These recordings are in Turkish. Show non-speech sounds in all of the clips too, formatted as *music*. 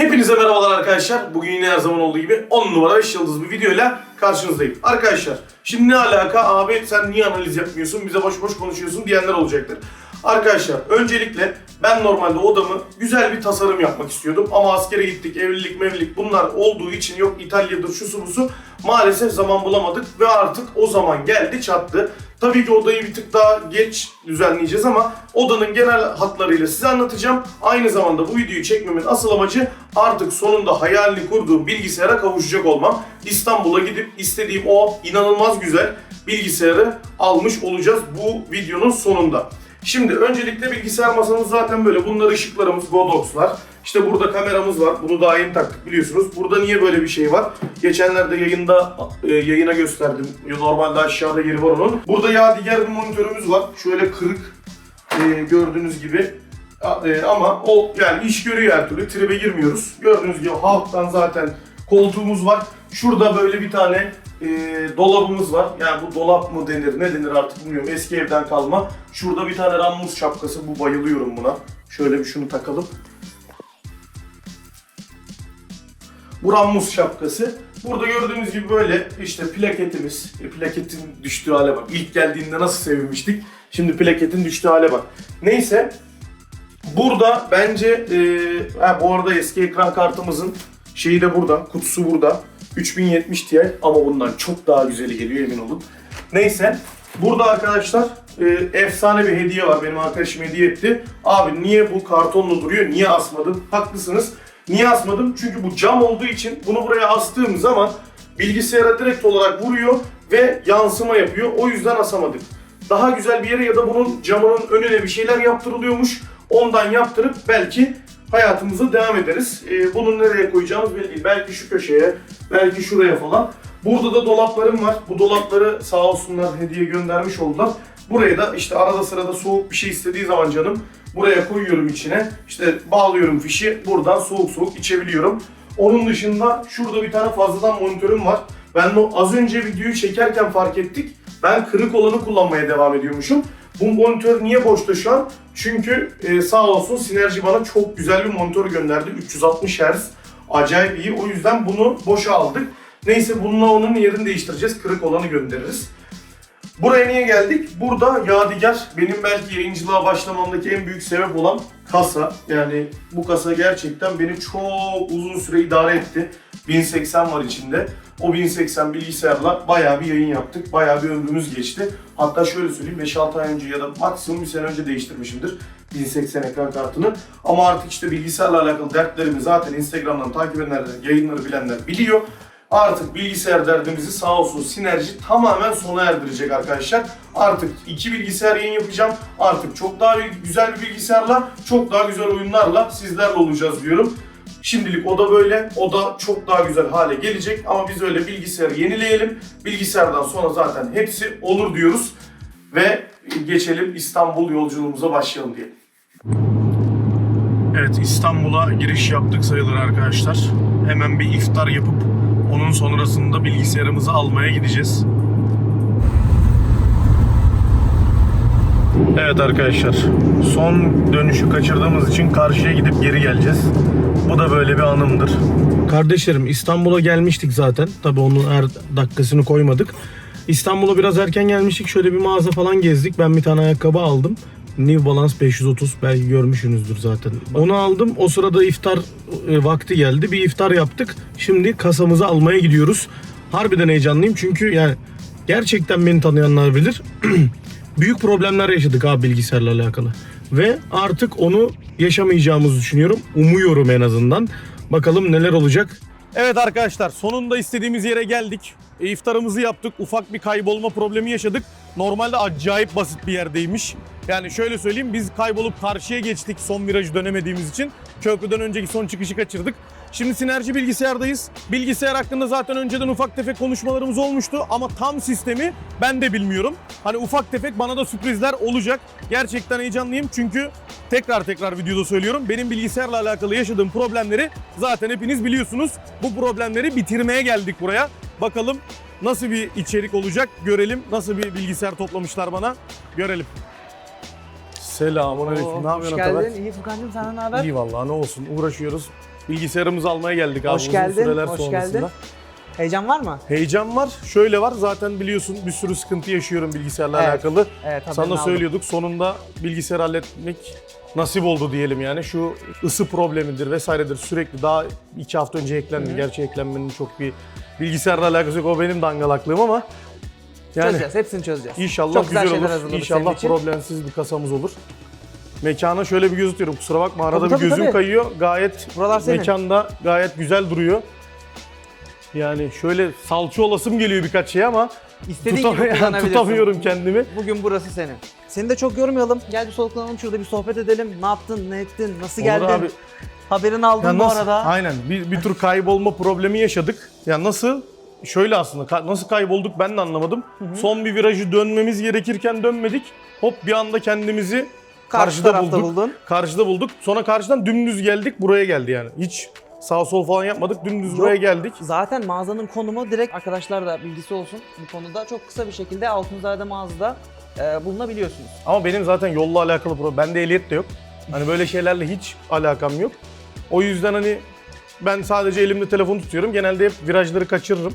Hepinize merhabalar arkadaşlar. Bugün yine her zaman olduğu gibi 10 numara 5 yıldız bir videoyla karşınızdayım. Arkadaşlar şimdi ne alaka abi sen niye analiz yapmıyorsun bize boş boş konuşuyorsun diyenler olacaktır. Arkadaşlar öncelikle ben normalde odamı güzel bir tasarım yapmak istiyordum ama askere gittik evlilik mevlilik bunlar olduğu için yok İtalya'dır şusu busu maalesef zaman bulamadık ve artık o zaman geldi çattı. Tabii ki odayı bir tık daha geç düzenleyeceğiz ama odanın genel hatlarıyla size anlatacağım. Aynı zamanda bu videoyu çekmemin asıl amacı artık sonunda hayalini kurduğum bilgisayara kavuşacak olmam. İstanbul'a gidip istediğim o inanılmaz güzel bilgisayarı almış olacağız bu videonun sonunda. Şimdi öncelikle bilgisayar masamız zaten böyle. Bunlar ışıklarımız, Godox'lar. İşte burada kameramız var. Bunu daha yeni taktık biliyorsunuz. Burada niye böyle bir şey var? Geçenlerde yayında e, yayına gösterdim. Normalde aşağıda yeri var onun. Burada yadigar bir monitörümüz var. Şöyle kırık e, gördüğünüz gibi. E, ama o yani iş görüyor her türlü. Tribe girmiyoruz. Gördüğünüz gibi halktan zaten koltuğumuz var. Şurada böyle bir tane e, dolabımız var. Yani bu dolap mı denir ne denir artık bilmiyorum. Eski evden kalma. Şurada bir tane Rammus şapkası. Bu bayılıyorum buna. Şöyle bir şunu takalım. Bu Rammus şapkası. Burada gördüğünüz gibi böyle işte plaketimiz. E, plaketin düştüğü hale bak. İlk geldiğinde nasıl sevinmiştik. Şimdi plaketin düştüğü hale bak. Neyse. Burada bence e, ha, bu arada eski ekran kartımızın şeyi de burada. Kutusu burada. 3070 Ti ama bundan çok daha güzeli geliyor emin olun. Neyse. Burada arkadaşlar e, efsane bir hediye var. Benim arkadaşım hediye etti. Abi niye bu kartonla duruyor? Niye asmadın? Haklısınız. Niye asmadım? Çünkü bu cam olduğu için bunu buraya astığım zaman bilgisayara direkt olarak vuruyor ve yansıma yapıyor. O yüzden asamadık. Daha güzel bir yere ya da bunun camının önüne bir şeyler yaptırılıyormuş. Ondan yaptırıp belki hayatımıza devam ederiz. Ee, bunu nereye koyacağımız belli değil. Belki şu köşeye, belki şuraya falan. Burada da dolaplarım var. Bu dolapları sağ olsunlar hediye göndermiş oldular. Buraya da işte arada sırada soğuk bir şey istediği zaman canım buraya koyuyorum içine. İşte bağlıyorum fişi. Buradan soğuk soğuk içebiliyorum. Onun dışında şurada bir tane fazladan monitörüm var. Ben o az önce videoyu çekerken fark ettik. Ben kırık olanı kullanmaya devam ediyormuşum. Bu monitör niye boşta şu an? Çünkü e, sağ olsun Sinerji bana çok güzel bir monitör gönderdi. 360 Hz. Acayip iyi. O yüzden bunu boşa aldık. Neyse bununla onun yerini değiştireceğiz. Kırık olanı göndeririz. Buraya niye geldik? Burada Yadigar benim belki yayıncılığa başlamamdaki en büyük sebep olan kasa. Yani bu kasa gerçekten beni çok uzun süre idare etti. 1080 var içinde. O 1080 bilgisayarla bayağı bir yayın yaptık. Bayağı bir ömrümüz geçti. Hatta şöyle söyleyeyim 5-6 ay önce ya da maksimum bir sene önce değiştirmişimdir 1080 ekran kartını. Ama artık işte bilgisayarla alakalı dertlerimi zaten Instagram'dan takip edenler, yayınları bilenler biliyor. Artık bilgisayar derdimizi sağ olsun Sinerji tamamen sona erdirecek arkadaşlar. Artık iki bilgisayar yayın yapacağım. Artık çok daha güzel bir bilgisayarla, çok daha güzel oyunlarla sizlerle olacağız diyorum. Şimdilik o da böyle. O da çok daha güzel hale gelecek. Ama biz öyle bilgisayarı yenileyelim. Bilgisayardan sonra zaten hepsi olur diyoruz. Ve geçelim İstanbul yolculuğumuza başlayalım diyelim. Evet İstanbul'a giriş yaptık sayılır arkadaşlar. Hemen bir iftar yapıp onun sonrasında bilgisayarımızı almaya gideceğiz. Evet arkadaşlar son dönüşü kaçırdığımız için karşıya gidip geri geleceğiz. Bu da böyle bir anımdır. Kardeşlerim İstanbul'a gelmiştik zaten. Tabii onun her dakikasını koymadık. İstanbul'a biraz erken gelmiştik. Şöyle bir mağaza falan gezdik. Ben bir tane ayakkabı aldım. New Balance 530 belki görmüşsünüzdür zaten. Onu aldım. O sırada iftar e, vakti geldi. Bir iftar yaptık. Şimdi kasamızı almaya gidiyoruz. Harbiden heyecanlıyım çünkü yani gerçekten beni tanıyanlar bilir. *clears throat* Büyük problemler yaşadık abi bilgisayarla alakalı. Ve artık onu yaşamayacağımızı düşünüyorum. Umuyorum en azından. Bakalım neler olacak. Evet arkadaşlar sonunda istediğimiz yere geldik. İftarımızı yaptık. Ufak bir kaybolma problemi yaşadık. Normalde acayip basit bir yerdeymiş. Yani şöyle söyleyeyim biz kaybolup karşıya geçtik son virajı dönemediğimiz için. Köprüden önceki son çıkışı kaçırdık. Şimdi Sinerji bilgisayardayız. Bilgisayar hakkında zaten önceden ufak tefek konuşmalarımız olmuştu ama tam sistemi ben de bilmiyorum. Hani ufak tefek bana da sürprizler olacak. Gerçekten heyecanlıyım çünkü tekrar tekrar videoda söylüyorum. Benim bilgisayarla alakalı yaşadığım problemleri zaten hepiniz biliyorsunuz. Bu problemleri bitirmeye geldik buraya. Bakalım nasıl bir içerik olacak görelim. Nasıl bir bilgisayar toplamışlar bana görelim. Selamun aleyküm. Ne hoş yapıyorsun Ataberk? geldin. İyi Furkan'cığım senden ne haber? İyi vallahi ne olsun uğraşıyoruz. Bilgisayarımızı almaya geldik abi Hoş uzun geldin, süreler hoş sonrasında. geldin. Heyecan var mı? Heyecan var. Şöyle var. Zaten biliyorsun bir sürü sıkıntı yaşıyorum bilgisayarla Evet. alakalı. Evet, haberini Sana aldım. söylüyorduk. Sonunda bilgisayar halletmek nasip oldu diyelim yani. Şu ısı problemidir vesairedir. Sürekli daha iki hafta önce eklendim. Gerçi eklenmenin çok bir bilgisayarla alakası yok. O benim dangalaklığım ama yani Çözeceğiz, hepsini çözeceğiz. İnşallah Çok güzel güzel şeyler olur. hazırladık senin İnşallah için. problemsiz bir kasamız olur. Mekana şöyle bir göz atıyorum. Kusura bakma arada Tabii, bir tabii, gözüm tabii. kayıyor. Gayet Buralar senin. mekanda gayet güzel duruyor. Yani şöyle salça olasım geliyor birkaç şey ama İstediğin tutam- gibi kullanabilirsin. tutamıyorum kendimi. Bugün burası senin. Seni de çok yormayalım. Gel bir soluklanalım şurada bir sohbet edelim. Ne yaptın, ne ettin, nasıl Olur geldin? abi. Haberini aldın Ya bu nasıl- arada. Aynen. Bir, bir tür kaybolma problemi yaşadık. Ya nasıl? Şöyle aslında ka- nasıl kaybolduk ben de anlamadım. Son bir virajı dönmemiz gerekirken dönmedik. Hop bir anda kendimizi Karşı karşıda tarafta bulduk. buldun. Karşıda bulduk. Sonra karşıdan dümdüz geldik buraya geldi yani. Hiç sağ sol falan yapmadık. Dümdüz buraya geldik. Zaten mağazanın konumu direkt arkadaşlar da bilgisi olsun bu konuda. Çok kısa bir şekilde Altunzade mağazada e, bulunabiliyorsunuz. Ama benim zaten yolla alakalı problem. Bende ehliyet de yok. Hani böyle şeylerle hiç alakam yok. O yüzden hani ben sadece elimde telefon tutuyorum. Genelde hep virajları kaçırırım.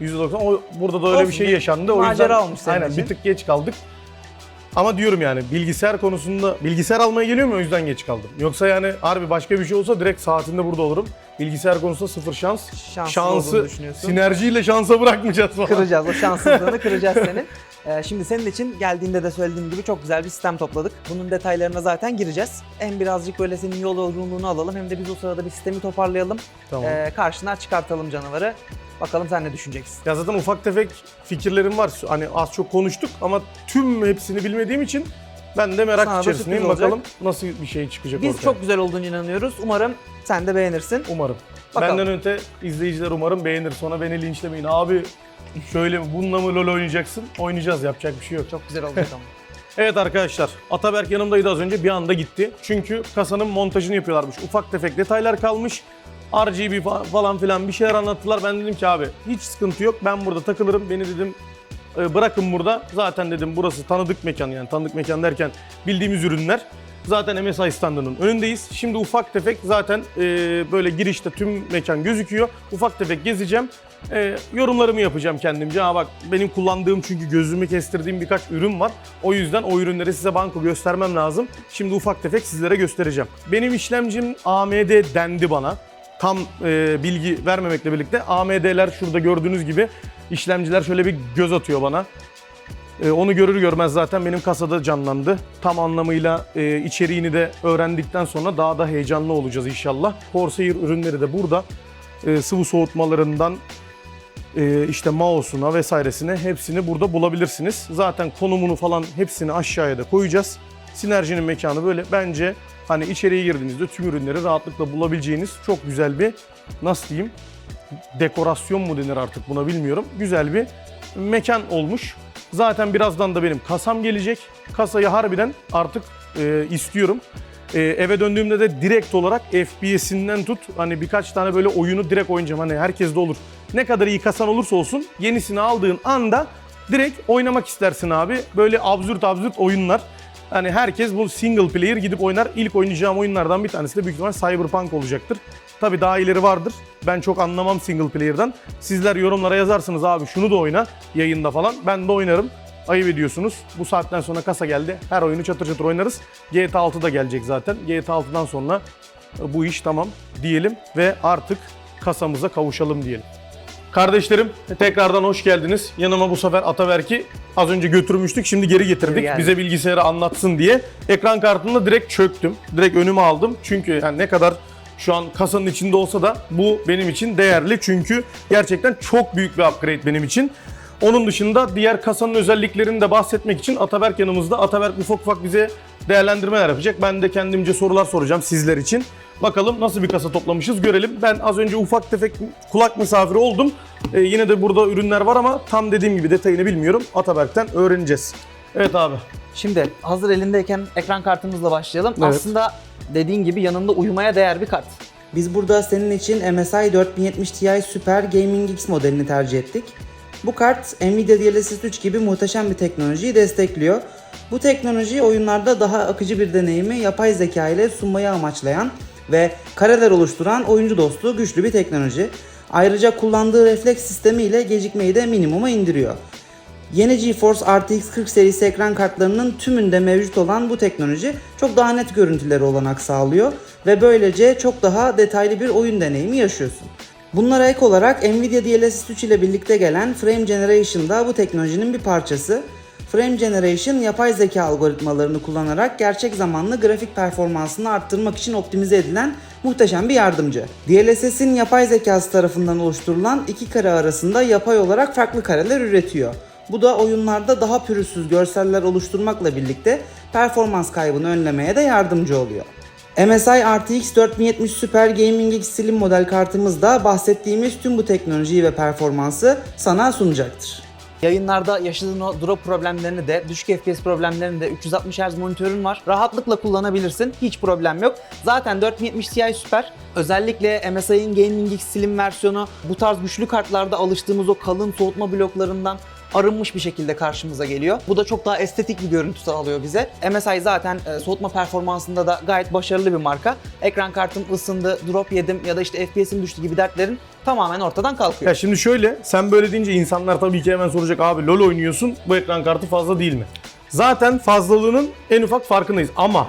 %90. O, burada da öyle Olsun, bir şey bir yaşandı. O macera yüzden olmuş senin aynen için. bir tık geç kaldık. Ama diyorum yani bilgisayar konusunda bilgisayar almaya geliyor mu o yüzden geç kaldım. Yoksa yani harbi başka bir şey olsa direkt saatinde burada olurum. Bilgisayar konusunda sıfır şans. Şanssız Şansı olduğunu düşünüyorsun. sinerjiyle şansa bırakmayacağız falan. Kıracağız o şanssızlığını *laughs* kıracağız senin. Ee, şimdi senin için geldiğinde de söylediğim gibi çok güzel bir sistem topladık. Bunun detaylarına zaten gireceğiz. Hem birazcık böyle senin yol yorgunluğunu alalım hem de biz o sırada bir sistemi toparlayalım. Tamam. Ee, karşına çıkartalım canavarı. Bakalım sen ne düşüneceksin. Ya zaten ufak tefek fikirlerim var. Hani az çok konuştuk ama tüm hepsini bilmediğim için ben de merak Sana da içerisindeyim. sürpriz Bakalım nasıl bir şey çıkacak Biz ortaya. çok güzel olduğunu inanıyoruz. Umarım sen de beğenirsin. Umarım. Bakalım. Benden öte izleyiciler umarım beğenir. Sonra beni linçlemeyin. Abi şöyle mi bununla mı LoL oynayacaksın? Oynayacağız yapacak bir şey yok. Çok güzel olacak *laughs* ama. Evet arkadaşlar Ataberk yanımdaydı az önce bir anda gitti. Çünkü kasanın montajını yapıyorlarmış. Ufak tefek detaylar kalmış. RGB fa- falan filan bir şeyler anlattılar. Ben dedim ki abi hiç sıkıntı yok. Ben burada takılırım. Beni dedim e, bırakın burada. Zaten dedim burası tanıdık mekan yani tanıdık mekan derken bildiğimiz ürünler. Zaten MSI standının önündeyiz. Şimdi ufak tefek zaten e, böyle girişte tüm mekan gözüküyor. Ufak tefek gezeceğim. E, yorumlarımı yapacağım kendimce. Ha bak benim kullandığım çünkü gözümü kestirdiğim birkaç ürün var. O yüzden o ürünleri size banko göstermem lazım. Şimdi ufak tefek sizlere göstereceğim. Benim işlemcim AMD dendi bana. Tam e, bilgi vermemekle birlikte AMD'ler şurada gördüğünüz gibi işlemciler şöyle bir göz atıyor bana. E, onu görür görmez zaten benim kasada canlandı. Tam anlamıyla e, içeriğini de öğrendikten sonra daha da heyecanlı olacağız inşallah. Corsair ürünleri de burada. E, sıvı soğutmalarından e, işte mouse'una vesairesine hepsini burada bulabilirsiniz. Zaten konumunu falan hepsini aşağıya da koyacağız. Sinerjinin mekanı böyle bence hani içeriye girdiğinizde tüm ürünleri rahatlıkla bulabileceğiniz çok güzel bir nasıl diyeyim dekorasyon mu denir artık buna bilmiyorum. Güzel bir mekan olmuş. Zaten birazdan da benim kasam gelecek. Kasayı harbiden artık e, istiyorum. E, eve döndüğümde de direkt olarak FPS'inden tut hani birkaç tane böyle oyunu direkt oynayacağım. Hani herkes de olur. Ne kadar iyi kasan olursa olsun yenisini aldığın anda direkt oynamak istersin abi. Böyle absürt absürt oyunlar. Hani herkes bu single player gidip oynar. İlk oynayacağım oyunlardan bir tanesi de büyük ihtimal Cyberpunk olacaktır. Tabi daha ileri vardır. Ben çok anlamam single player'dan. Sizler yorumlara yazarsınız abi şunu da oyna yayında falan. Ben de oynarım. Ayıp ediyorsunuz. Bu saatten sonra kasa geldi. Her oyunu çatır çatır oynarız. GTA 6 da gelecek zaten. GTA 6'dan sonra bu iş tamam diyelim ve artık kasamıza kavuşalım diyelim. Kardeşlerim tekrardan hoş geldiniz. Yanıma bu sefer Ataberk'i az önce götürmüştük. Şimdi geri getirdik. Geldi. Bize bilgisayarı anlatsın diye. Ekran kartını direkt çöktüm. Direkt önüme aldım. Çünkü yani ne kadar şu an kasanın içinde olsa da bu benim için değerli. Çünkü gerçekten çok büyük bir upgrade benim için. Onun dışında diğer kasanın özelliklerini de bahsetmek için Ataberk yanımızda. Ataberk ufak ufak bize değerlendirmeler yapacak. Ben de kendimce sorular soracağım sizler için. Bakalım nasıl bir kasa toplamışız görelim. Ben az önce ufak tefek kulak misafiri oldum. Ee, yine de burada ürünler var ama tam dediğim gibi detayını bilmiyorum. Ataberk'ten öğreneceğiz. Evet abi. Şimdi hazır elindeyken ekran kartımızla başlayalım. Evet. Aslında dediğin gibi yanında uyumaya değer bir kart. Biz burada senin için MSI 4070 Ti Super Gaming X modelini tercih ettik. Bu kart Nvidia DLSS 3 gibi muhteşem bir teknolojiyi destekliyor. Bu teknoloji oyunlarda daha akıcı bir deneyimi yapay zeka ile sunmayı amaçlayan ve kareler oluşturan oyuncu dostu güçlü bir teknoloji. Ayrıca kullandığı refleks sistemiyle gecikmeyi de minimuma indiriyor. Yeni GeForce RTX 40 serisi ekran kartlarının tümünde mevcut olan bu teknoloji çok daha net görüntülere olanak sağlıyor ve böylece çok daha detaylı bir oyun deneyimi yaşıyorsun. Bunlara ek olarak Nvidia DLSS 3 ile birlikte gelen Frame Generation da bu teknolojinin bir parçası. Frame Generation yapay zeka algoritmalarını kullanarak gerçek zamanlı grafik performansını arttırmak için optimize edilen muhteşem bir yardımcı. DLSS'in yapay zekası tarafından oluşturulan iki kare arasında yapay olarak farklı kareler üretiyor. Bu da oyunlarda daha pürüzsüz görseller oluşturmakla birlikte performans kaybını önlemeye de yardımcı oluyor. MSI RTX 4070 Super Gaming X Slim model kartımız da bahsettiğimiz tüm bu teknolojiyi ve performansı sana sunacaktır. Yayınlarda yaşadığın o drop problemlerini de, düşük FPS problemlerini de 360 Hz monitörün var. Rahatlıkla kullanabilirsin. Hiç problem yok. Zaten 4070 Ti süper. Özellikle MSI'nin Gaming X Slim versiyonu bu tarz güçlü kartlarda alıştığımız o kalın soğutma bloklarından arınmış bir şekilde karşımıza geliyor. Bu da çok daha estetik bir görüntü sağlıyor bize. MSI zaten e, soğutma performansında da gayet başarılı bir marka. Ekran kartım ısındı, drop yedim ya da işte FPS'im düştü gibi dertlerin tamamen ortadan kalkıyor. Ya şimdi şöyle, sen böyle deyince insanlar tabii ki hemen soracak abi LoL oynuyorsun, bu ekran kartı fazla değil mi? Zaten fazlalığının en ufak farkındayız ama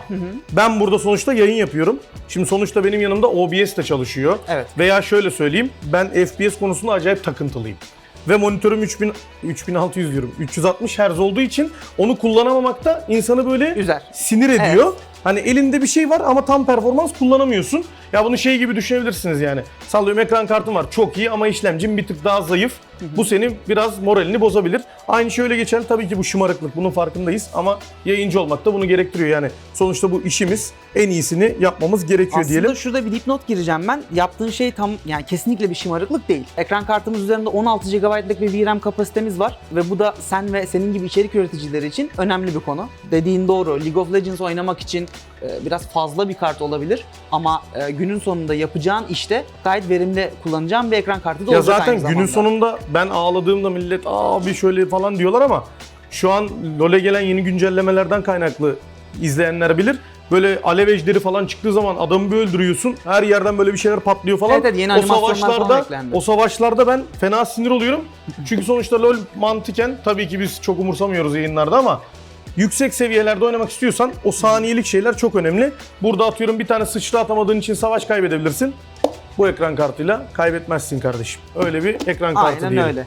ben burada sonuçta yayın yapıyorum. Şimdi sonuçta benim yanımda OBS de çalışıyor. Evet. Veya şöyle söyleyeyim, ben FPS konusunda acayip takıntılıyım. Ve monitörüm 3000 3600 diyorum. 360 Hz olduğu için onu kullanamamak da insanı böyle Üzer. sinir ediyor. Hani elinde bir şey var ama tam performans kullanamıyorsun. Ya bunu şey gibi düşünebilirsiniz yani. Sallıyorum ekran kartın var çok iyi ama işlemcin bir tık daha zayıf. Bu senin biraz moralini bozabilir. Aynı şöyle geçen tabii ki bu şımarıklık bunun farkındayız ama yayıncı olmak da bunu gerektiriyor yani. Sonuçta bu işimiz en iyisini yapmamız gerekiyor Aslında diyelim. şurada bir dipnot gireceğim ben. Yaptığın şey tam yani kesinlikle bir şımarıklık değil. Ekran kartımız üzerinde 16 GB'lık bir VRAM kapasitemiz var ve bu da sen ve senin gibi içerik üreticileri için önemli bir konu. Dediğin doğru. League of Legends oynamak için e, biraz fazla bir kart olabilir ama e, günün sonunda yapacağın işte gayet verimli kullanacağın bir ekran kartı da Ya olacak zaten aynı günün zamanda. sonunda ben ağladığımda millet abi şöyle falan diyorlar ama şu an LoL'e gelen yeni güncellemelerden kaynaklı izleyenler bilir. Böyle alev ejderi falan çıktığı zaman adamı bir öldürüyorsun. Her yerden böyle bir şeyler patlıyor falan. Evet, evet, yeni o savaşlarda o savaşlarda ben fena sinir oluyorum. Çünkü sonuçta LoL mantıken tabii ki biz çok umursamıyoruz yayınlarda ama yüksek seviyelerde oynamak istiyorsan o saniyelik şeyler çok önemli. Burada atıyorum bir tane sıçra atamadığın için savaş kaybedebilirsin. Bu ekran kartıyla kaybetmezsin kardeşim. Öyle bir ekran kartı Aynen diyelim. öyle.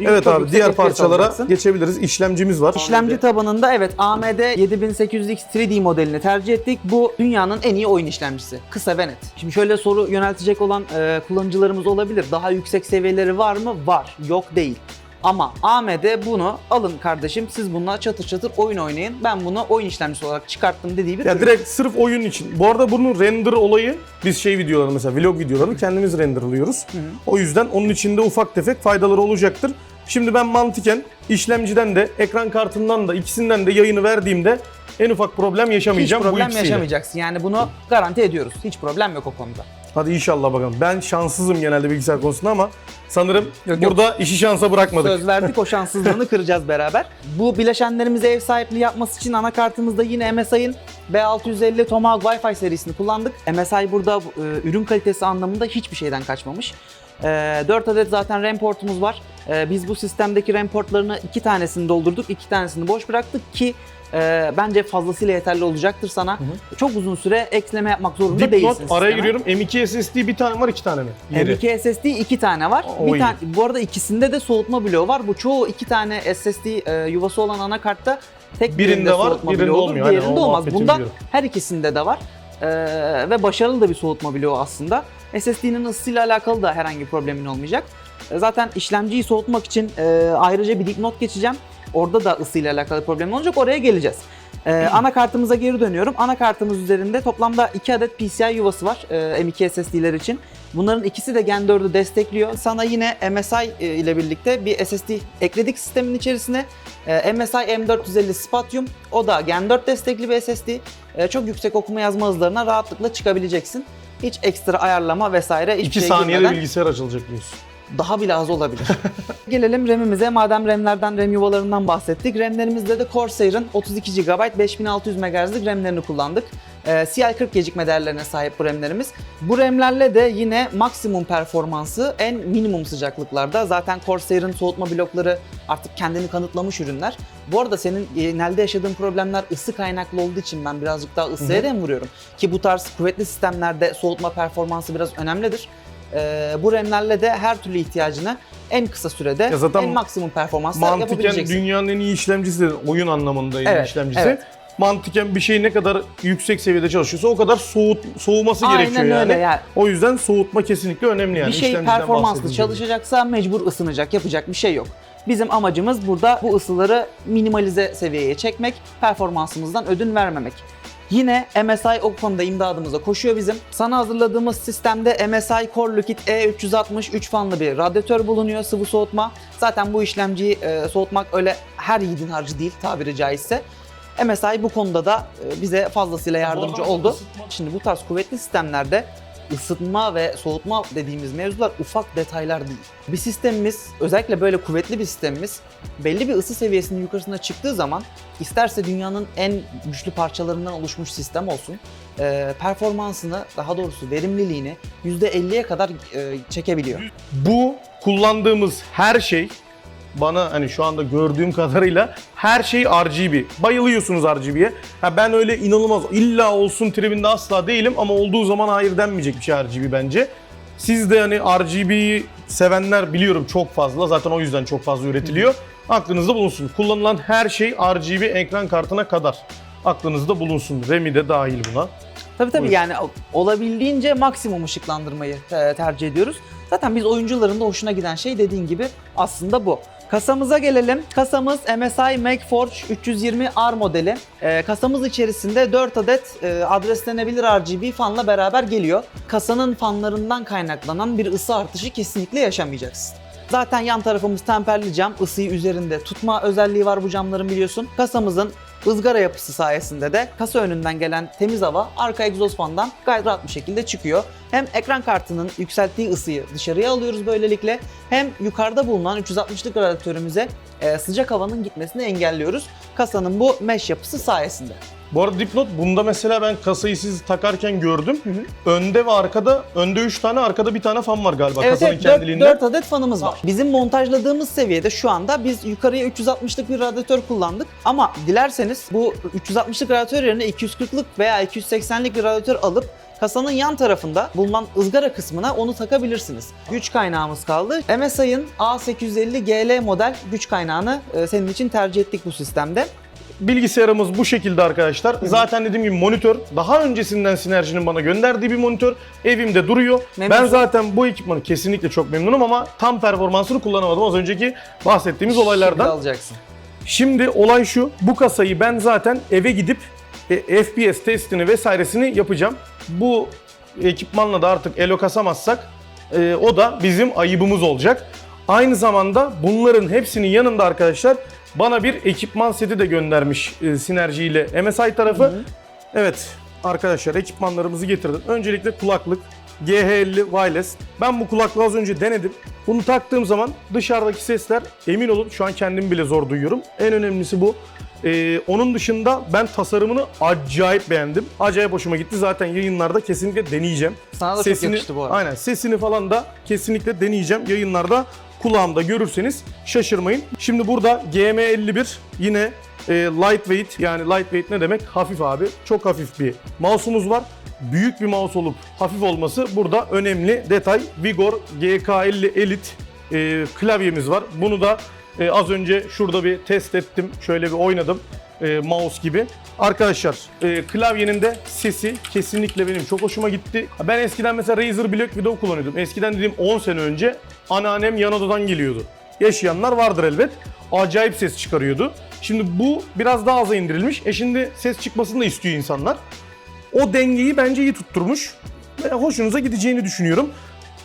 Evet abi diğer parçalara alacaksın. geçebiliriz. İşlemcimiz var. İşlemci tabanında evet AMD 7800X 3D modelini tercih ettik. Bu dünyanın en iyi oyun işlemcisi. Kısa ve net. Şimdi şöyle soru yöneltecek olan e, kullanıcılarımız olabilir. Daha yüksek seviyeleri var mı? Var. Yok değil. Ama AMD bunu alın kardeşim siz bununla çatır çatır oyun oynayın. Ben bunu oyun işlemcisi olarak çıkarttım dediği bir Ya ürün. direkt sırf oyun için. Bu arada bunun render olayı biz şey videoları mesela vlog videolarını kendimiz renderlıyoruz. O yüzden onun içinde ufak tefek faydaları olacaktır. Şimdi ben mantıken işlemciden de ekran kartından da ikisinden de yayını verdiğimde en ufak problem Hiç yaşamayacağım bu problem ikisiyle. yaşamayacaksın. Yani bunu garanti ediyoruz. Hiç problem yok o konuda. Hadi inşallah bakalım. Ben şanssızım genelde bilgisayar konusunda ama sanırım Yok, yok. burada işi şansa bırakmadık. Söz verdik o şanssızlığını *laughs* kıracağız beraber. Bu bileşenlerimize ev sahipliği yapması için anakartımızda yine MSI'ın B650 Tomahawk Wi-Fi serisini kullandık. MSI burada e, ürün kalitesi anlamında hiçbir şeyden kaçmamış. E, 4 adet zaten RAM portumuz var. E, biz bu sistemdeki RAM portlarını iki tanesini doldurduk, iki tanesini boş bıraktık ki e, bence fazlasıyla yeterli olacaktır sana. Çok uzun süre ekleme yapmak zorunda değilsin. Dipnot araya giriyorum. M2 SSD bir tane var iki tane mi? Yeri. M2 SSD iki tane var. O bir tane bu arada ikisinde de soğutma bloğu var. Bu çoğu iki tane SSD e, yuvası olan anakartta tek Birinde birinde, var, soğutma birinde bloğu olur, olmuyor. Diğerinde o olmaz. Bunda biliyorum. her ikisinde de var. E, ve başarılı da bir soğutma bloğu aslında. SSD'nin ısısıyla alakalı da herhangi bir problemin olmayacak. E, zaten işlemciyi soğutmak için e, ayrıca bir dipnot geçeceğim. Orada da ısıyla alakalı problem olacak. Oraya geleceğiz. Ee, anakartımıza geri dönüyorum. Anakartımız üzerinde toplamda 2 adet PCI yuvası var e, M2 SSD'ler için. Bunların ikisi de Gen 4'ü destekliyor. Sana yine MSI e, ile birlikte bir SSD ekledik sistemin içerisine. E, MSI M450 Spatium. O da Gen 4 destekli bir SSD. E, çok yüksek okuma yazma hızlarına rahatlıkla çıkabileceksin. Hiç ekstra ayarlama vesaire hiçbir 2 şey saniyede girmeden bilgisayar açılacak diyorsun. daha bile az olabilir. *laughs* Gelelim RAM'imize. Madem RAM'lerden, RAM yuvalarından bahsettik. RAM'lerimizde de Corsair'ın 32 GB 5600 MHz'lik RAM'lerini kullandık. Ee, CL40 gecikme değerlerine sahip bu RAM'lerimiz. Bu RAM'lerle de yine maksimum performansı en minimum sıcaklıklarda. Zaten Corsair'ın soğutma blokları artık kendini kanıtlamış ürünler. Bu arada senin genelde yaşadığın problemler ısı kaynaklı olduğu için ben birazcık daha ısıya dem vuruyorum. Ki bu tarz kuvvetli sistemlerde soğutma performansı biraz önemlidir. Ee, bu RAM'lerle de her türlü ihtiyacını en kısa sürede Ya zaten en maksimum performansla Mantıken yapabileceksin. dünyanın en iyi işlemcisi oyun anlamında en iyi Evet, işlemcisi. evet. Mantıken bir şey ne kadar yüksek seviyede çalışıyorsa o kadar soğut soğuması Aynen gerekiyor yani. öyle yani. O yüzden soğutma kesinlikle önemli yani. bir şey performanslı çalışacaksa mecbur ısınacak. Yapacak bir şey yok. Bizim amacımız burada bu ısıları minimalize seviyeye çekmek, performansımızdan ödün vermemek. Yine MSI o konuda imdadımıza koşuyor bizim. Sana hazırladığımız sistemde MSI Core Liquid E360 3 fanlı bir radyatör bulunuyor sıvı soğutma. Zaten bu işlemciyi e, soğutmak öyle her yiğidin harcı değil tabiri caizse. MSI bu konuda da e, bize fazlasıyla yardımcı oldu. Şimdi bu tarz kuvvetli sistemlerde ısıtma ve soğutma dediğimiz mevzular ufak detaylar değil. Bir sistemimiz, özellikle böyle kuvvetli bir sistemimiz belli bir ısı seviyesinin yukarısına çıktığı zaman isterse dünyanın en güçlü parçalarından oluşmuş sistem olsun, e, performansını, daha doğrusu verimliliğini %50'ye kadar e, çekebiliyor. Bu kullandığımız her şey bana hani şu anda gördüğüm kadarıyla her şey RGB. Bayılıyorsunuz RGB'ye. Ha ben öyle inanılmaz illa olsun tribinde asla değilim ama olduğu zaman hayır denmeyecek bir şey RGB bence. Siz de hani RGB'yi sevenler biliyorum çok fazla. Zaten o yüzden çok fazla üretiliyor. Aklınızda bulunsun. Kullanılan her şey RGB ekran kartına kadar. Aklınızda bulunsun. RAM'i de dahil buna. Tabii tabii Buyur. yani olabildiğince maksimum ışıklandırmayı e, tercih ediyoruz. Zaten biz oyuncuların da hoşuna giden şey dediğin gibi aslında bu. Kasamıza gelelim. Kasamız MSI MacForge 320R modeli. E, kasamız içerisinde 4 adet e, adreslenebilir RGB fanla beraber geliyor. Kasanın fanlarından kaynaklanan bir ısı artışı kesinlikle yaşamayacaksın. Zaten yan tarafımız temperli cam, ısıyı üzerinde tutma özelliği var bu camların biliyorsun. Kasamızın ızgara yapısı sayesinde de kasa önünden gelen temiz hava arka egzoz fandan gayet rahat bir şekilde çıkıyor. Hem ekran kartının yükselttiği ısıyı dışarıya alıyoruz böylelikle hem yukarıda bulunan 360'lık radyatörümüze e, sıcak havanın gitmesini engelliyoruz. Kasanın bu mesh yapısı sayesinde. Bu arada dipnot bunda mesela ben kasayı siz takarken gördüm. Önde ve arkada, önde 3 tane, arkada bir tane fan var galiba Evet, kasanın evet 4, kendiliğinden. adet fanımız var. Bizim montajladığımız seviyede şu anda biz yukarıya 360'lık bir radyatör kullandık. Ama dilerseniz bu 360'lık radyatör yerine 240'lık veya 280'lik bir radyatör alıp kasanın yan tarafında bulunan ızgara kısmına onu takabilirsiniz. Güç kaynağımız kaldı. MSI'ın A850 GL model güç kaynağını e, senin için tercih ettik bu sistemde. Bilgisayarımız bu şekilde arkadaşlar. Zaten dediğim gibi monitör. Daha öncesinden Sinerji'nin bana gönderdiği bir monitör. Evimde duruyor. Ben Memnunsun. zaten bu ekipmanı kesinlikle çok memnunum ama tam performansını kullanamadım az önceki bahsettiğimiz Şimdi olaylardan. alacaksın. Şimdi olay şu. Bu kasayı ben zaten eve gidip e, FPS testini vesairesini yapacağım. Bu ekipmanla da artık elo kasamazsak e, o da bizim ayıbımız olacak. Aynı zamanda bunların hepsinin yanında arkadaşlar bana bir ekipman seti de göndermiş e, Sinerji ile MSI tarafı. Evet arkadaşlar ekipmanlarımızı getirdim. Öncelikle kulaklık GH50 Wireless. Ben bu kulaklığı az önce denedim. Bunu taktığım zaman dışarıdaki sesler emin olun şu an kendimi bile zor duyuyorum. En önemlisi bu. Ee, onun dışında ben tasarımını acayip beğendim. Acayip hoşuma gitti. Zaten yayınlarda kesinlikle deneyeceğim. Sana da çok yakıştı bu arada. Aynen sesini falan da kesinlikle deneyeceğim. Yayınlarda kulağımda görürseniz şaşırmayın. Şimdi burada GM51 yine e, lightweight yani lightweight ne demek? Hafif abi. Çok hafif bir mouse'umuz var. Büyük bir mouse olup hafif olması burada önemli detay. Vigor GK50 Elite e, klavyemiz var. Bunu da e, az önce şurada bir test ettim. Şöyle bir oynadım e, mouse gibi. Arkadaşlar e, klavyenin de sesi kesinlikle benim çok hoşuma gitti. Ben eskiden mesela Razer Black Widow kullanıyordum. Eskiden dediğim 10 sene önce anneannem yan odadan geliyordu. Yaşayanlar vardır elbet. Acayip ses çıkarıyordu. Şimdi bu biraz daha aza indirilmiş. E şimdi ses çıkmasını da istiyor insanlar. O dengeyi bence iyi tutturmuş. Ve hoşunuza gideceğini düşünüyorum.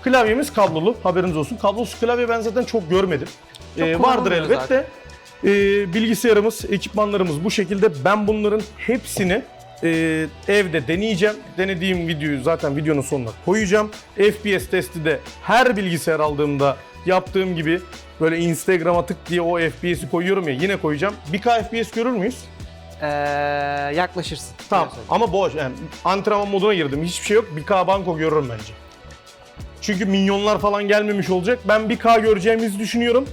Klavyemiz kablolu. Haberiniz olsun. Kablosuz klavye ben zaten çok görmedim. Çok Ee, vardır elbette. Ee, bilgisayarımız, ekipmanlarımız bu şekilde. Ben bunların hepsini e, evde deneyeceğim. Denediğim videoyu zaten videonun sonuna koyacağım. FPS testi de her bilgisayar aldığımda yaptığım gibi böyle Instagram'a tık diye o FPS'i koyuyorum ya yine koyacağım. 1K FPS görür müyüz? Ee, yaklaşırsın. Tamam ama boş yani antrenman moduna girdim. Hiçbir şey yok. 1K banko görürüm bence. Çünkü minyonlar falan gelmemiş olacak. Ben 1K göreceğimizi düşünüyorum.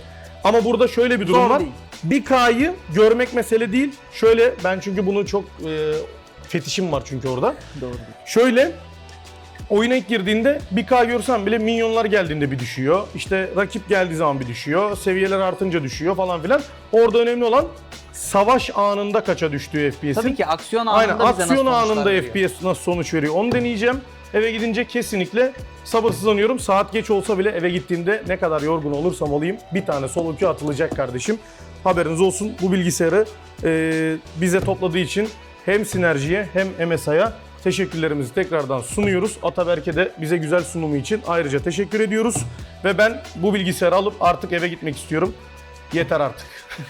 Ama burada şöyle bir durum Zor var. değil. 1K'yı görmek mesele değil. Şöyle ben çünkü bunu çok e, fetişim var çünkü orada. Doğru. Şöyle oyuna ilk girdiğinde 1K görsen bile minyonlar geldiğinde bir düşüyor. İşte rakip geldiği zaman bir düşüyor. Seviyeler artınca düşüyor falan filan. Orada önemli olan savaş anında kaça düştüğü FPS'in. Tabii ki aksiyon anında Aynen bize nasıl aksiyon sonuçlar anında veriyor. FPS nasıl sonuç veriyor onu deneyeceğim. Eve gidince kesinlikle sabırsızlanıyorum. Saat geç olsa bile eve gittiğimde ne kadar yorgun olursam olayım bir tane solo atılacak kardeşim. Haberiniz olsun bu bilgisayarı e, bize topladığı için hem Sinerji'ye hem MSI'ya teşekkürlerimizi tekrardan sunuyoruz. Ataberk'e de bize güzel sunumu için ayrıca teşekkür ediyoruz. Ve ben bu bilgisayarı alıp artık eve gitmek istiyorum. Yeter artık. *laughs*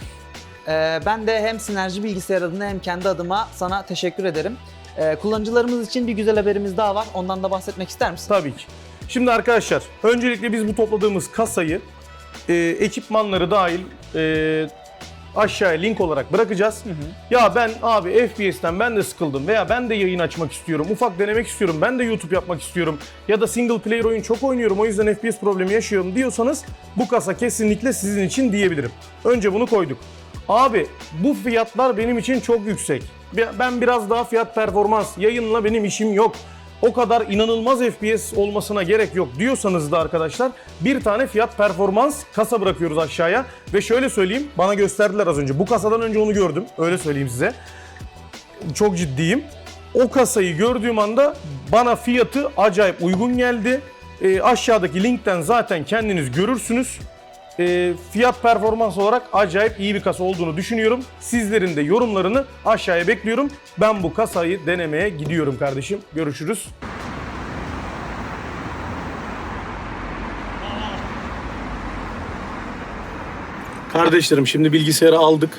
Ee, ben de hem Sinerji Bilgisayar adına hem kendi adıma sana teşekkür ederim. Ee, kullanıcılarımız için bir güzel haberimiz daha var. Ondan da bahsetmek ister misin? Tabii ki. Şimdi arkadaşlar öncelikle biz bu topladığımız kasayı e, ekipmanları dahil e, aşağıya link olarak bırakacağız. Ya ben abi FPS'ten ben de sıkıldım veya ben de yayın açmak istiyorum. Ufak denemek istiyorum. Ben de YouTube yapmak istiyorum. Ya da single player oyun çok oynuyorum. O yüzden FPS problemi yaşıyorum diyorsanız bu kasa kesinlikle sizin için diyebilirim. Önce bunu koyduk. Abi bu fiyatlar benim için çok yüksek. Ben biraz daha fiyat performans, yayınla benim işim yok o kadar inanılmaz FPS olmasına gerek yok diyorsanız da arkadaşlar bir tane fiyat performans kasa bırakıyoruz aşağıya. Ve şöyle söyleyeyim bana gösterdiler az önce. Bu kasadan önce onu gördüm öyle söyleyeyim size. Çok ciddiyim. O kasayı gördüğüm anda bana fiyatı acayip uygun geldi. E, aşağıdaki linkten zaten kendiniz görürsünüz. E, fiyat performans olarak acayip iyi bir kasa olduğunu düşünüyorum. Sizlerin de yorumlarını aşağıya bekliyorum. Ben bu kasayı denemeye gidiyorum kardeşim. Görüşürüz. Kardeşlerim şimdi bilgisayarı aldık.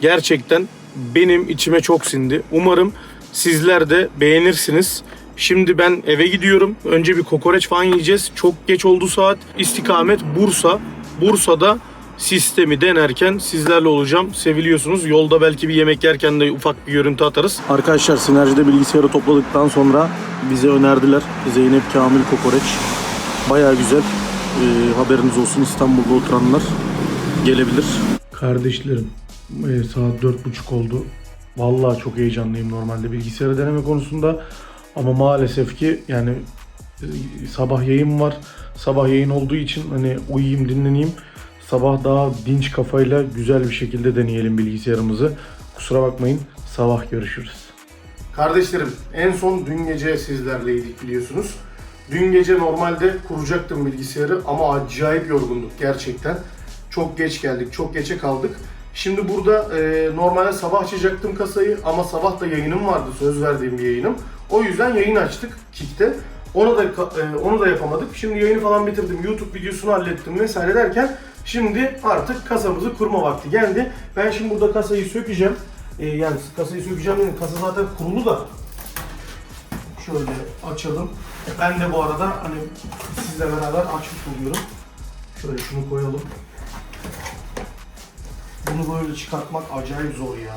Gerçekten benim içime çok sindi. Umarım sizler de beğenirsiniz. Şimdi ben eve gidiyorum. Önce bir kokoreç falan yiyeceğiz. Çok geç oldu saat. İstikamet Bursa. Bursa'da sistemi denerken sizlerle olacağım. Seviliyorsunuz. Yolda belki bir yemek yerken de ufak bir görüntü atarız. Arkadaşlar Sinerji'de bilgisayarı topladıktan sonra bize önerdiler. Zeynep Kamil Kokoreç. Baya güzel. Ee, haberiniz olsun İstanbul'da oturanlar gelebilir. Kardeşlerim e, saat dört buçuk oldu. Vallahi çok heyecanlıyım normalde bilgisayarı deneme konusunda. Ama maalesef ki yani e, sabah yayın var. Sabah yayın olduğu için hani uyuyayım dinleneyim. Sabah daha dinç kafayla güzel bir şekilde deneyelim bilgisayarımızı. Kusura bakmayın. Sabah görüşürüz. Kardeşlerim en son dün gece sizlerleydik biliyorsunuz. Dün gece normalde kuracaktım bilgisayarı ama acayip yorgunduk gerçekten. Çok geç geldik, çok geçe kaldık. Şimdi burada e, normalde sabah açacaktım kasayı ama sabah da yayınım vardı, söz verdiğim bir yayınım. O yüzden yayın açtık Kick'te. Onu da e, onu da yapamadık. Şimdi yayını falan bitirdim, YouTube videosunu hallettim vesaire derken şimdi artık kasamızı kurma vakti geldi. Ben şimdi burada kasayı sökeceğim. E, yani kasayı sökeceğim dedim, kasa zaten kurulu da. Şöyle açalım. Ben de bu arada hani sizle beraber açmış oluyorum. Şöyle şunu koyalım. Bunu böyle çıkartmak acayip zor ya.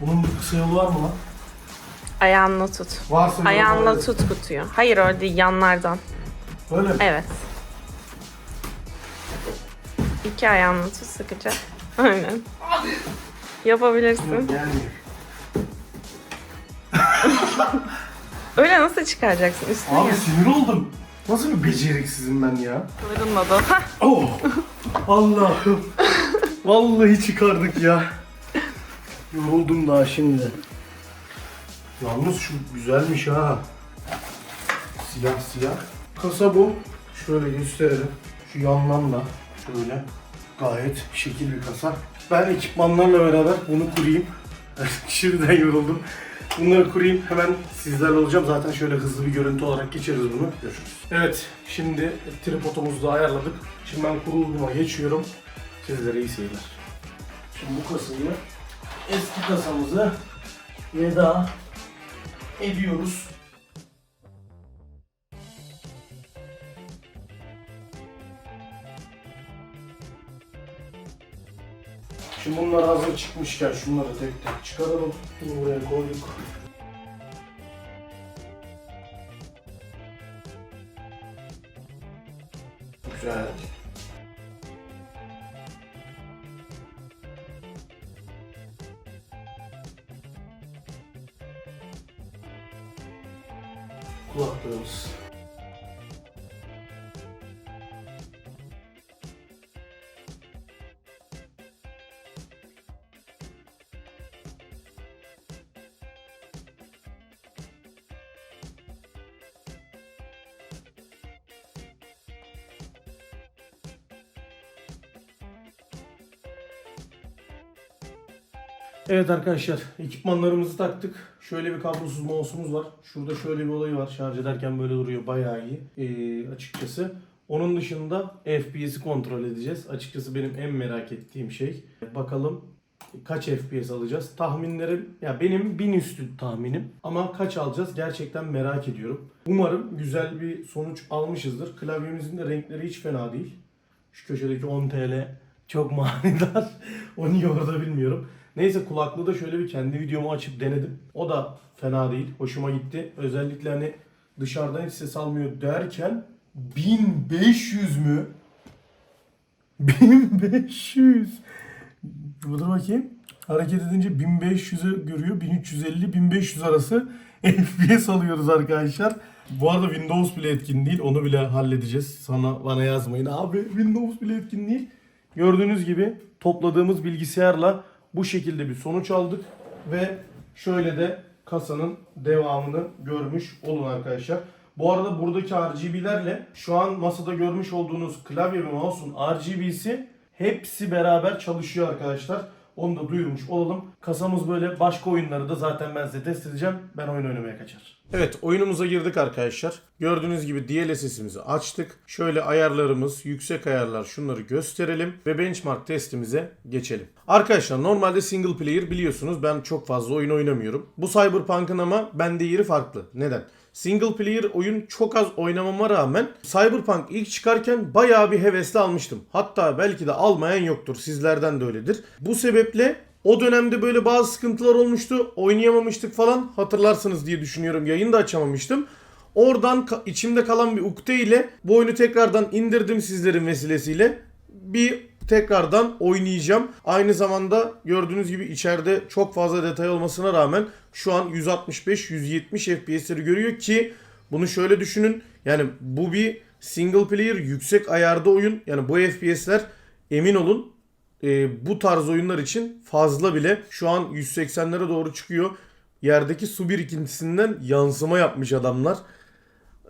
Bunun bir kısa yolu var mı lan? Ayağınla tut. Yolu Ayağınla böyle. tut kutuyu. Hayır öyle değil yanlardan. Böyle mi? Evet. İki ayağınla tut sıkıca. *laughs* Aynen. Yapabilirsin. Gelmiyor. *laughs* Öyle nasıl çıkaracaksın üstüne? Abi ya. sinir oldum. Nasıl bir beceriksizim ben ya? Kıvrılmadı. Hah. *laughs* Oh! Allah'ım. Vallahi çıkardık ya. Yoruldum daha şimdi. Yalnız şu güzelmiş ha. Siyah siyah. Kasa bu. Şöyle gösterelim. Şu yandan da şöyle gayet şekil bir kasa. Ben ekipmanlarla beraber bunu kurayım. *laughs* Şimdiden yoruldum. Bunları kurayım. Hemen sizlerle olacağım. Zaten şöyle hızlı bir görüntü olarak geçeriz bunu. Görüşürüz. Evet. Şimdi tripodumuzu da ayarladık. Şimdi ben kuruluma geçiyorum. Sizlere iyi seyirler. Şimdi bu kasayı eski kasamızı veda ediyoruz. Şimdi bunlar hazır çıkmışken şunları tek tek çıkaralım. Bunu buraya koyduk. Güzel. Evet arkadaşlar ekipmanlarımızı taktık. Şöyle bir kablosuz mouse'umuz var. Şurada şöyle bir olayı var. Şarj ederken böyle duruyor bayağı iyi ee, açıkçası. Onun dışında FPS'i kontrol edeceğiz. Açıkçası benim en merak ettiğim şey. Bakalım kaç FPS alacağız? Tahminlerim ya benim 1000 üstü tahminim ama kaç alacağız gerçekten merak ediyorum. Umarım güzel bir sonuç almışızdır. Klavyemizin de renkleri hiç fena değil. Şu köşedeki 10 TL çok *laughs* manidar. O niye orada bilmiyorum. Neyse kulaklığı da şöyle bir kendi videomu açıp denedim. O da fena değil. Hoşuma gitti. Özellikle hani dışarıdan hiç ses almıyor derken 1500 mü? *laughs* 1500. Dur bakayım. Hareket edince 1500'ü görüyor. 1350-1500 arası *laughs* FPS alıyoruz arkadaşlar. Bu arada Windows bile etkin değil. Onu bile halledeceğiz. Sana bana yazmayın. Abi Windows bile etkin değil. Gördüğünüz gibi topladığımız bilgisayarla bu şekilde bir sonuç aldık. Ve şöyle de kasanın devamını görmüş olun arkadaşlar. Bu arada buradaki RGB'lerle şu an masada görmüş olduğunuz klavye ve mouse'un RGB'si hepsi beraber çalışıyor arkadaşlar. Onu da duyurmuş olalım. Kasamız böyle başka oyunları da zaten ben size test edeceğim. Ben oyun oynamaya kaçar. Evet oyunumuza girdik arkadaşlar. Gördüğünüz gibi DLSS'imizi açtık. Şöyle ayarlarımız, yüksek ayarlar şunları gösterelim ve benchmark testimize geçelim. Arkadaşlar normalde single player biliyorsunuz ben çok fazla oyun oynamıyorum. Bu Cyberpunk'ın ama bende yeri farklı. Neden? Single player oyun çok az oynamama rağmen Cyberpunk ilk çıkarken bayağı bir hevesle almıştım. Hatta belki de almayan yoktur. Sizlerden de öyledir. Bu sebeple o dönemde böyle bazı sıkıntılar olmuştu. Oynayamamıştık falan. Hatırlarsınız diye düşünüyorum. Yayın da açamamıştım. Oradan içimde kalan bir ukde ile bu oyunu tekrardan indirdim sizlerin vesilesiyle. Bir tekrardan oynayacağım. Aynı zamanda gördüğünüz gibi içeride çok fazla detay olmasına rağmen şu an 165-170 FPS'leri görüyor ki bunu şöyle düşünün. Yani bu bir single player yüksek ayarda oyun. Yani bu FPS'ler emin olun e, bu tarz oyunlar için fazla bile. Şu an 180'lere doğru çıkıyor. Yerdeki su birikintisinden yansıma yapmış adamlar.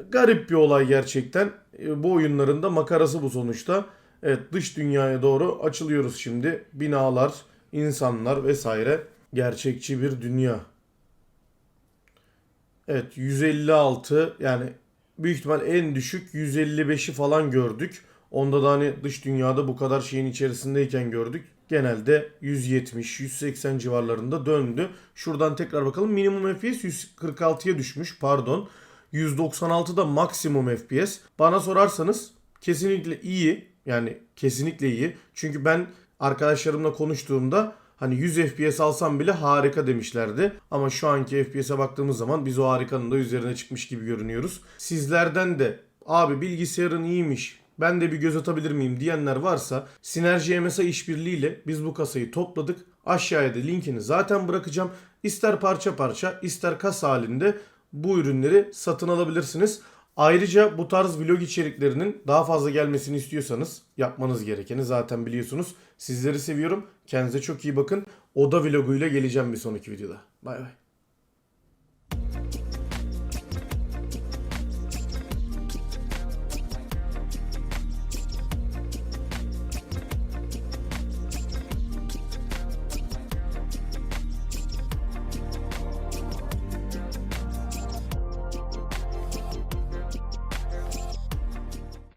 Garip bir olay gerçekten. E, bu oyunların da makarası bu sonuçta. Evet dış dünyaya doğru açılıyoruz şimdi. Binalar, insanlar vesaire. Gerçekçi bir dünya. Evet 156 yani büyük ihtimal en düşük 155'i falan gördük. Onda da hani dış dünyada bu kadar şeyin içerisindeyken gördük. Genelde 170-180 civarlarında döndü. Şuradan tekrar bakalım. Minimum FPS 146'ya düşmüş pardon. 196 da maksimum FPS. Bana sorarsanız kesinlikle iyi. Yani kesinlikle iyi. Çünkü ben arkadaşlarımla konuştuğumda hani 100 FPS alsam bile harika demişlerdi. Ama şu anki FPS'e baktığımız zaman biz o harikanın da üzerine çıkmış gibi görünüyoruz. Sizlerden de abi bilgisayarın iyiymiş ben de bir göz atabilir miyim diyenler varsa Sinerji MSI işbirliğiyle biz bu kasayı topladık. Aşağıya da linkini zaten bırakacağım. İster parça parça ister kasa halinde bu ürünleri satın alabilirsiniz. Ayrıca bu tarz vlog içeriklerinin daha fazla gelmesini istiyorsanız yapmanız gerekeni zaten biliyorsunuz. Sizleri seviyorum. Kendinize çok iyi bakın. Oda vloguyla geleceğim bir sonraki videoda. Bay bay.